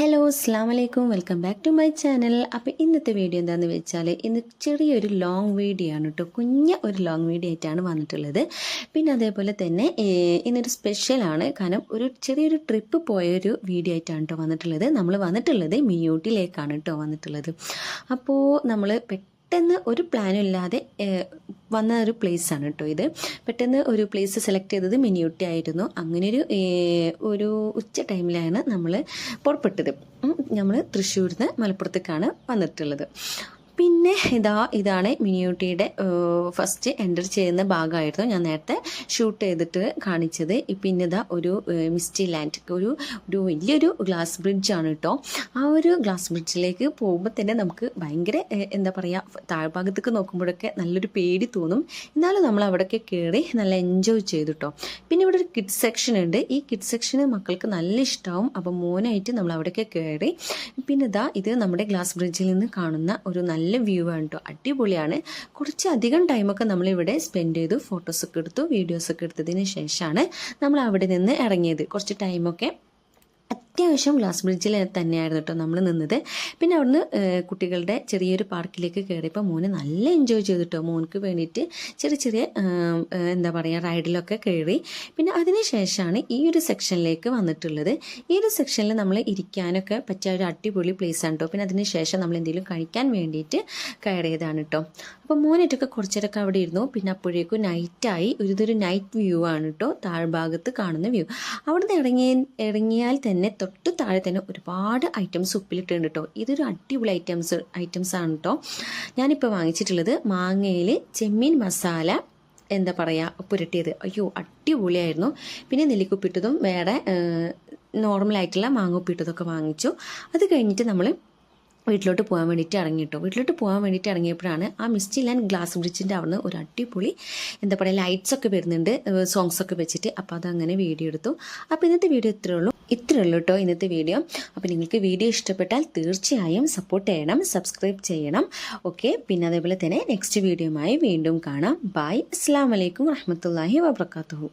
Hello അസ്സാം വലൈക്കും welcome back to my channel അപ്പോൾ ഇന്നത്തെ വീഡിയോ എന്താണെന്ന് വെച്ചാൽ ഇന്ന് ചെറിയൊരു ലോങ് വീഡിയോ ആണ് കേട്ടോ കുഞ്ഞ ഒരു ലോങ് വീഡിയോ ആയിട്ടാണ് വന്നിട്ടുള്ളത്. പിന്നെ അതേപോലെ തന്നെ ഇന്നൊരു സ്പെഷ്യലാണ് കാരണം ഒരു ചെറിയൊരു ട്രിപ്പ് പോയൊരു വീഡിയോ ആയിട്ടാണ് കേട്ടോ വന്നിട്ടുള്ളത്. നമ്മൾ വന്നിട്ടുള്ളത് മിയൂട്ടിലേക്കാണ് കേട്ടോ വന്നിട്ടുള്ളത്. അപ്പോൾ നമ്മൾ ഒരു പ്ലാനും ഇല്ലാതെ വന്ന ഒരു place ആണ് കേട്ടോ ഇത്. പെട്ടെന്ന് ഒരു പ്ലേസ് സെലക്ട് ചെയ്തത് മിനിയൂട്ടി ആയിരുന്നു. അങ്ങനെ ഒരു ഒരു ഉച്ച ടൈമിലാണ് നമ്മൾ പുറപ്പെട്ടത്. നമ്മൾ തൃശ്ശൂരിൽ നിന്ന് മലപ്പുറത്തേക്കാണ് വന്നിട്ടുള്ളത്. പിന്നെ ഇതാ ഇതാണ് മിനിയൂട്ടിയുടെ ഫസ്റ്റ് എന്റർ ചെയ്യുന്ന ഭാഗമായിരുന്നു ഞാൻ നേരത്തെ ഷൂട്ട് ചെയ്തിട്ട് കാണിച്ചത്. പിന്നെ ഇതാ ഒരു മിസ്റ്റി ലാൻഡ് ഒരു ഒരു വലിയൊരു ഗ്ലാസ് ബ്രിഡ്ജാണ് കേട്ടോ ആ ഒരു ഗ്ലാസ് ബ്രിഡ്ജിലേക്ക് പോകുമ്പോൾ തന്നെ നമുക്ക് ഭയങ്കര എന്താ പറയുക താഴ്ഭാഗത്തേക്ക് നോക്കുമ്പോഴൊക്കെ നല്ലൊരു പേടി തോന്നും. എന്നാലും നമ്മൾ അവിടെയൊക്കെ കയറി നല്ല എൻജോയ് ചെയ്തു കേട്ടോ പിന്നെ ഇവിടെ ഒരു കിഡ് സെക്ഷൻ ഉണ്ട്. ഈ കിഡ് സെക്ഷന് മക്കൾക്ക് നല്ല ഇഷ്ടമാവും അപ്പോൾ മോനായിട്ട് നമ്മൾ അവിടെയൊക്കെ കയറി പിന്നെ ഇതാ ഇത് നമ്മുടെ ഗ്ലാസ് ബ്രിഡ്ജിൽ നിന്ന് കാണുന്ന ഒരു നല്ല വ്യൂ ആണ് കേട്ടോ അടിപൊളിയാണ്. കുറച്ച് അധികം ടൈമൊക്കെ നമ്മളിവിടെ സ്പെൻഡ് ചെയ്തു ഫോട്ടോസൊക്കെ എടുത്തു വീഡിയോസൊക്കെ എടുത്തതിന് ശേഷമാണ് നമ്മൾ അവിടെ നിന്ന് ഇറങ്ങിയത്. കുറച്ച് ടൈമൊക്കെ അത്യാവശ്യം ഗ്ലാസ് ബ്രിഡ്ജിൽ തന്നെയായിരുന്നു കേട്ടോ നമ്മൾ നിന്നത്. പിന്നെ അവിടുന്ന് കുട്ടികളുടെ ചെറിയൊരു പാർക്കിലേക്ക് കയറിയപ്പോൾ മോന് നല്ല എൻജോയ് ചെയ്തു കേട്ടോ മോനക്ക് വേണ്ടിയിട്ട് ചെറിയ ചെറിയ എന്താ പറയുക റൈഡിലൊക്കെ കയറി പിന്നെ അതിനുശേഷമാണ് ഈ ഒരു സെക്ഷനിലേക്ക് വന്നിട്ടുള്ളത്. ഈ ഒരു സെക്ഷനിൽ നമ്മൾ ഇരിക്കാനൊക്കെ പറ്റിയ ഒരു അടിപൊളി പ്ലേസ് ആണ് കേട്ടോ പിന്നെ അതിനുശേഷം നമ്മൾ എന്തെങ്കിലും കഴിക്കാൻ വേണ്ടിയിട്ട് കയറിയതാണ് കേട്ടോ അപ്പോൾ മോനായിട്ടൊക്കെ കുറച്ചേരൊക്കെ അവിടെ ഇരുന്നു. പിന്നെ അപ്പോഴേക്കും നൈറ്റായി ഒരു നൈറ്റ് വ്യൂ ആണ് കേട്ടോ താഴ്ഭാഗത്ത് കാണുന്ന വ്യൂ അവിടുന്ന് ഇറങ്ങിയ ഇറങ്ങിയാൽ തന്നെ തൊട്ട് താഴെ തന്നെ ഒരുപാട് ഐറ്റംസ് ഉപ്പിലിട്ടുണ്ട് കേട്ടോ ഇതൊരു അടിപൊളി ഐറ്റംസ് ഐറ്റംസ് ആണ് കേട്ടോ ഞാനിപ്പോൾ വാങ്ങിച്ചിട്ടുള്ളത് മാങ്ങയിൽ ചെമ്മീൻ മസാല എന്താ പറയുക പുരട്ടിയത്. അയ്യോ അടിപൊളിയായിരുന്നു. പിന്നെ നെല്ലിക്കുപ്പിട്ടതും വേറെ നോർമലായിട്ടുള്ള മാങ്ങ ഉപ്പിട്ടതൊക്കെ വാങ്ങിച്ചു. അത് കഴിഞ്ഞിട്ട് നമ്മൾ വീട്ടിലോട്ട് പോകാൻ വേണ്ടിയിട്ട് ഇറങ്ങി കേട്ടോ വീട്ടിലോട്ട് പോകാൻ വേണ്ടിയിട്ട് ഇറങ്ങിയപ്പോഴാണ് ആ മിസ്റ്റി ആൻഡ് ഗ്ലാസ് ബ്രിഡ്ജിന്റെ അവിടുന്ന് ഒരു അടിപൊളി എന്താ പറയുക ലൈറ്റ്സ് ഒക്കെ വരുന്നുണ്ട് സോങ്സ് ഒക്കെ വെച്ചിട്ട്. അപ്പോൾ അതങ്ങനെ വീഡിയോ എടുത്തു. അപ്പോൾ ഇന്നത്തെ വീഡിയോ ഇത്രയേ ഉള്ളൂ. ഇത്രയേ ഉള്ളൂ കേട്ടോ ഇന്നത്തെ വീഡിയോ അപ്പോൾ നിങ്ങൾക്ക് വീഡിയോ ഇഷ്ടപ്പെട്ടാൽ തീർച്ചയായും സപ്പോർട്ട് ചെയ്യണം സബ്സ്ക്രൈബ് ചെയ്യണം. ഓക്കെ പിന്നെ അതേപോലെ തന്നെ നെക്സ്റ്റ് വീഡിയോയുമായി വീണ്ടും കാണാം. ബായ് അസ്സാം വലൈക്കും വാഹമത്തല്ലാഹി വാബർക്കാത്തു